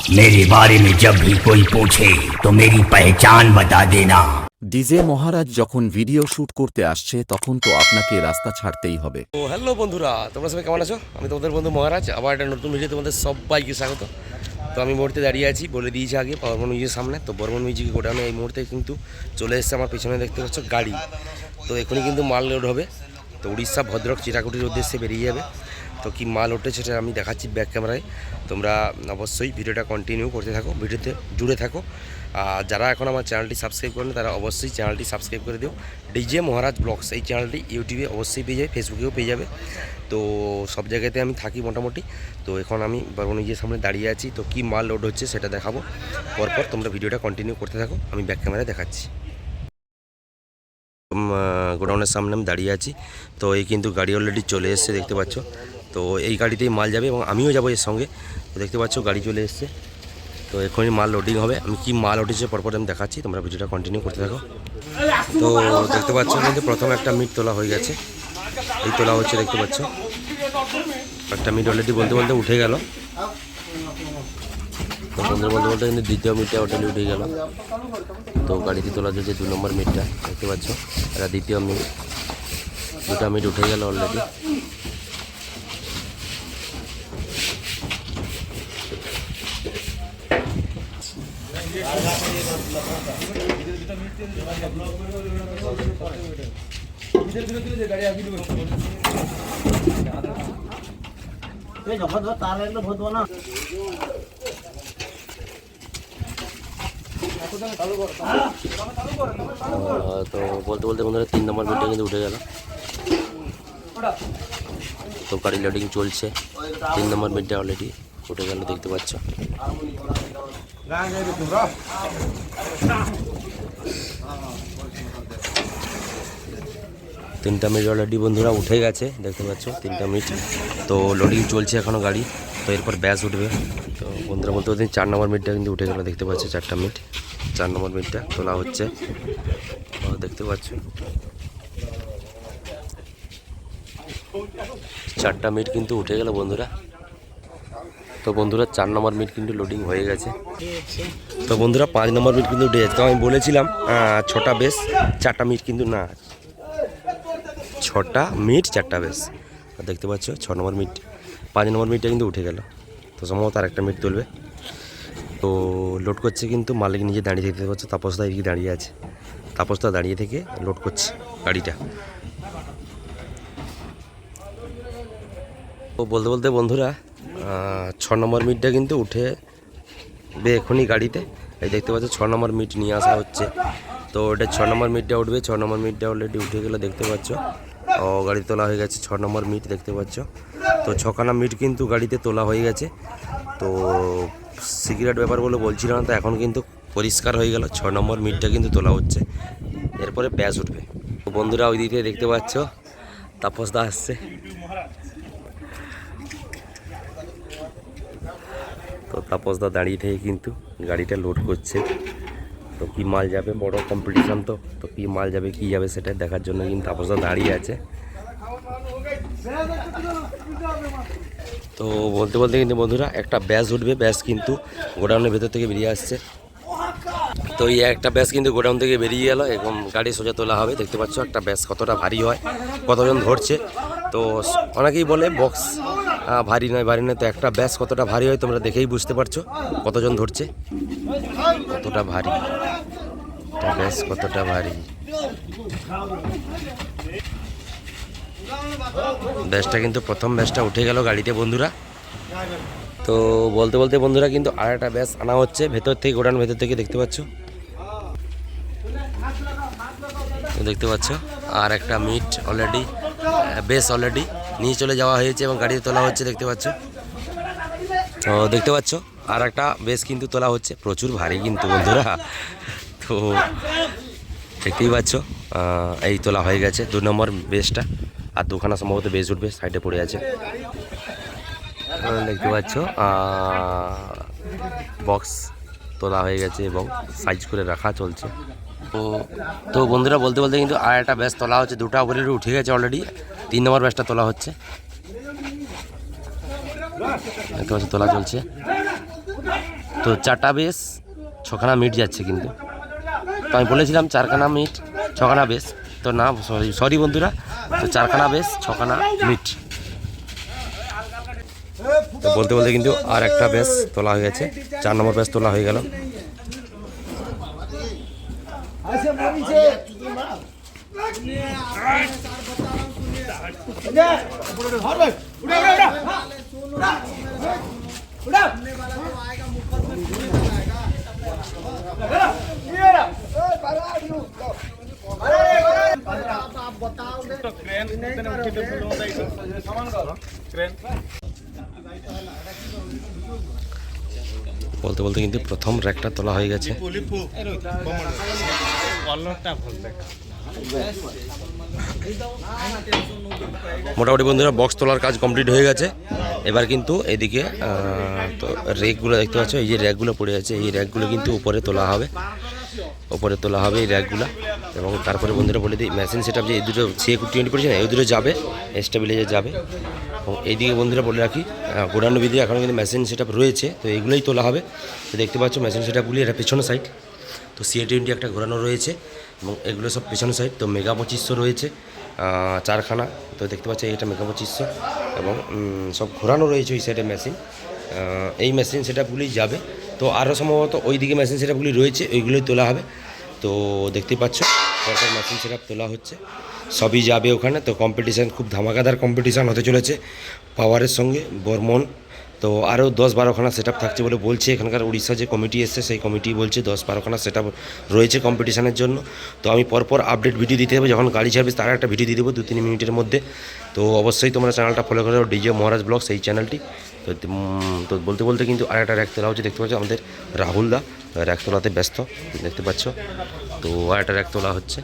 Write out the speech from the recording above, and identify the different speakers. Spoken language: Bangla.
Speaker 1: मेरे बारे में जब भी कोई पूछे तो मेरी पहचान बता देना
Speaker 2: ডিজে মহারাজ যখন ভিডিও শুট করতে আসছে তখন তো আপনাকে রাস্তা ছাড়তেই হবে
Speaker 3: তো হ্যালো বন্ধুরা তোমরা সবাই কেমন আছো আমি তোমাদের বন্ধু মহারাজ আবার একটা নতুন ভিডিও তোমাদের সবাইকে স্বাগত তো আমি মুহূর্তে দাঁড়িয়ে আছি বলে দিয়েছি আগে বর্মন মিউজিকের সামনে তো বর্মন মিউজিক গোডাউনে এই মুহূর্তে কিন্তু চলে এসেছে আমার পিছনে দেখতে পাচ্ছ গাড়ি তো এখনই কিন্তু মাল লোড হবে তো উড়িষ্যা ভদ্রক চিরাকুটির উদ্দেশ্যে বেরিয়ে যাবে তো কি মাল ওঠে সেটা আমি দেখাচ্ছি ব্যাক ক্যামেরায় তোমরা অবশ্যই ভিডিওটা কন্টিনিউ করতে থাকো, ভিডিওতে জুড়ে থাকো। আর যারা এখন আমার চ্যানেলটি সাবস্ক্রাইব করেন, তারা অবশ্যই চ্যানেলটি সাবস্ক্রাইব করে দিও। ডিজে মহারাজ ব্লগস এই চ্যানেলটি ইউটিউবে অবশ্যই পেয়ে যাবে ফেসবুকেও পেয়ে যাবে। তো সব জায়গাতে আমি থাকি মোটামুটি। তো এখন আমি বর্মনিজের সামনে দাঁড়িয়ে আছি। তো কি মাল লোড হচ্ছে সেটা দেখাবো। পরপর তোমরা ভিডিওটা কন্টিনিউ করতে থাকো, আমি ব্যাক ক্যামেরায় দেখাচ্ছি। গোডাউনের সামনে আমি দাঁড়িয়ে আছি। তো এই কিন্তু গাড়ি অলরেডি চলে এসছে, দেখতে পাচ্ছ। তো এই গাড়িতেই মাল যাবে এবং আমিও যাব এর সঙ্গে। তো দেখতে পাচ্ছ গাড়ি চলে এসছে। তো এখনই মাল লোডিং হবে। আমি কি মাল উঠেছে পরপর আমি দেখাচ্ছি। তোমরা ভিডিওটা কন্টিনিউ করতে থাকো। তো দেখতে পাচ্ছ কিন্তু প্রথম একটা মিট তোলা হয়ে গেছে। এই তোলা হচ্ছে দেখতে পাচ্ছ। একটা মিট অলরেডি বলতে বলতে উঠে গেল। তো বলতে বলতে কিন্তু দ্বিতীয় মিটটা অলরেডি উঠে গেল। তো গাড়িতে তোলা যাচ্ছে দু নম্বর মিটটা দেখতে পাচ্ছ, এটা দ্বিতীয় মিট দুটা মিট উঠে গেল অলরেডি তো বলতে বলতে বন্ধুরা তিন নম্বর মিটটা কিন্তু উঠে গেল। তো গাড়ি লোডিং চলছে। তিন নম্বর মিটটা অলরেডি উঠে গেল, দেখতে পাচ্ছ। তিনটা মিট অলরেডি বন্ধুরা উঠে গেছে, দেখতে পাচ্ছ, তিনটা মিট তো লোডিং চলছে এখনও গাড়ি, তো এরপর ব্যাস উঠবে। তো বন্ধুরা, বলতে বলতে চার নম্বর মিটটা কিন্তু উঠে গেল, দেখতে পাচ্ছ চারটা মিট চার নম্বর মিটটা তোলা হচ্ছে। দেখতে পাচ্ছ। চারটা মিট কিন্তু উঠে গেল বন্ধুরা। তো বন্ধুরা, চার নম্বর মিট কিন্তু লোডিং হয়ে গেছে। তো বন্ধুরা, পাঁচ নম্বর মিট কিন্তু উঠে তো আমি বলেছিলাম ছটা বেশ, চারটা মিট কিন্তু না। ছটা মিট চারটা বেশ। দেখতে পাচ্ছ, ছ নম্বর মিট পাঁচ নম্বর মিটটা কিন্তু উঠে গেল। তো সম্ভবত আর একটা মিট তুলবে তো লোড করছে কিন্তু মালিক নিজে দাঁড়িয়ে দেখতে পাচ্ছ তাপসদা এদিকে দাঁড়িয়ে আছে। তাপসদা দাঁড়িয়ে থেকে লোড করছে গাড়িটা। তো বলতে বলতে বন্ধুরা ছ নম্বর মিটটা কিন্তু উঠে বে এখনই গাড়িতে। এই দেখতে পাচ্ছ, ছ নম্বর মিট নিয়ে আসা হচ্ছে। তো ওটা ছ নম্বর মিটটা উঠবে, ছ নম্বর মিটটা অলরেডি উঠে গেলে, দেখতে পাচ্ছ। ও, গাড়ি তোলা হয়ে গেছে, ছ নম্বর মিট দেখতে পাচ্ছ। তো ছখানা মিট কিন্তু গাড়িতে তোলা হয়ে গেছে। তো সিগারেট ব্যাপার বলে বলছিলাম না, তো এখন কিন্তু পরিষ্কার হয়ে গেল, ছ নম্বর মিটটা কিন্তু তোলা হচ্ছে। এরপরে ব্যাস উঠবে। তো বন্ধুরা ওই দিক দেখতে পাচ্ছ, তাপস দা আসছে। তো তাপসদা দাঁড়িয়ে থেকে কিন্তু গাড়িটা লোড করছে। তো কী মাল যাবে? বড় কম্পিটিশান তো। তো কী মাল যাবে, কী যাবে সেটা দেখার জন্য কিন্তু তাপসদা দাঁড়িয়ে আছে। তো বলতে বলতে কিন্তু বন্ধুরা, একটা ব্যাস উঠবে। ব্যাস কিন্তু গোডাউনের ভেতর থেকে বেরিয়ে আসছে। তো এই একটা ব্যাস কিন্তু গোডাউন থেকে বেরিয়ে গেল এবং গাড়ি সোজা তোলা হবে। দেখতে পাচ্ছ একটা ব্যাস কতটা ভারী হয়, কতজন ধরছে। তো অনেকেই বলে বক্স ভারী নয় ভারী নয়, তো একটা ব্যাস কতটা ভারী হয় তোমরা দেখেই বুঝতে পারছ। কতজন ধরছে? কতটা ভারী? একটা ব্যাস কতটা ভারী? ব্যাসটা কিন্তু প্রথম ব্যাসটা উঠে গেল গাড়িতে, বন্ধুরা। তো বলতে বলতে বন্ধুরা কিন্তু আর একটা ব্যাস আনা হচ্ছে, ভেতর থেকে গোডাউন ভেতর থেকে দেখতে পাচ্ছ। দেখতে পাচ্ছ, আর একটা মিট অলরেডি বেস অলরেডি নিয়ে চলে যাওয়া হয়েছে এবং গাড়িতে তোলা হচ্ছে, দেখতে পাচ্ছ। তো দেখতে পাচ্ছ আর একটা বেশ কিন্তু তোলা হচ্ছে। প্রচুর ভারী কিন্তু, বন্ধুরা। তো দেখতেই পাচ্ছ এই তোলা হয়ে গেছে। দু নম্বর বেসটা আর দুখানা সম্ভবত বেস উঠবে, সাইডে পড়ে আছে। দেখতে পাচ্ছ বক্স তোলা হয়ে গেছে এবং সাইজ করে রাখা চলছে। তো তো বন্ধুরা বলতে বলতে কিন্তু আর একটা ব্যাস তোলা হচ্ছে। দুটা উপরে উঠে গেছে অলরেডি তিন নম্বর ব্যাসটা তোলা হচ্ছে। দেখতে তোলা চলছে। তো চারটা বেশ ছখানা মিট যাচ্ছে কিন্তু। তো আমি বলেছিলাম চারখানা মিট ছখানা বেশ তো না সরি সরি বন্ধুরা। তো চারখানা বেশ ছখানা মিট বলতে বলতে কিন্তু আর একটা বেশ তোলা হয়ে গেছে। চার নম্বর বেশ তোলা হয়ে গেল। বলতে বলতে কিন্তু প্রথম র্যাকটা তোলা হয়ে গেছে। মোটামুটি বন্ধুরা বক্স তোলার কাজ কমপ্লিট হয়ে গেছে। এবার কিন্তু এদিকে তো র্যাকগুলো দেখতে পাচ্ছ, এই যে র্যাকগুলো পড়ে আছে, এই র্যাকগুলো কিন্তু উপরে তোলা হবে। উপরে তোলা হবে এই র্যাকগুলো এবং তারপরে বন্ধুরা বলে দিই মেশিন সেট যে এই দুটো সি টোয়েন্টি পড়েছে না, এই দুটো যাবে স্টেবিলাইজার যাবে। এবং এইদিকে বন্ধুরা বলে রাখি গোডানো বিধি এখনও কিন্তু মেশিন সেট রয়েছে, তো এগুলোই তোলা হবে। তো দেখতে পাচ্ছ মেশিন সেট আপগুলি এটা পেছনে সাইড তো সি টোয়েন্টি একটা ঘোরানো রয়েছে। এবং এগুলো সব পেছনে সাইড তো মেগা পঁচিশশো রয়েছে চারখানা। তো দেখতে পাচ্ছি এটা মেগা পঁচিশশো এবং সব ঘোরানো রয়েছে ওই সাইডে মেশিন এই মেশিন সেটআপগুলি যাবে। তো আরও সম্ভবত ওই দিকে মেশিন সেটআপগুলি রয়েছে, ওইগুলোই তোলা হবে। তো দেখতেই পাচ্ছ সরকার মেশিন সেটআপ তোলা হচ্ছে। সবই যাবে ওখানে। তো কম্পিটিশান খুব ধামাকাদার কম্পিটিশান হতে চলেছে পাওয়ারের সঙ্গে। বর্মন তো আরও দশ বারোখানা সেট থাকছে বলে বলছে। এখানকার উড়িষ্যা যে কমিটি এসছে, সেই কমিটি বলছে দশ বারোখানা সেট রয়েছে কম্পিটিশানের জন্য। তো আমি পরপর আপডেট ভিডিও দিতে হবে যখন গাড়ি ছাড়বে, তার একটা ভিডিও দিয়ে দেবো দু তিন মিনিটের মধ্যে। তো অবশ্যই তোমরা চ্যানেলটা ফলো করে। ডিজে মহারাজ ব্লগ সেই চ্যানেলটি তো তো বলতে বলতে কিন্তু আর একটা র্যাক তোলা হচ্ছে। দেখতে পাচ্ছ আমাদের রাহুল দা র্যাক তোলাতে ব্যস্ত, দেখতে পাচ্ছ। তো আর একটা র্যাক তোলা হচ্ছে।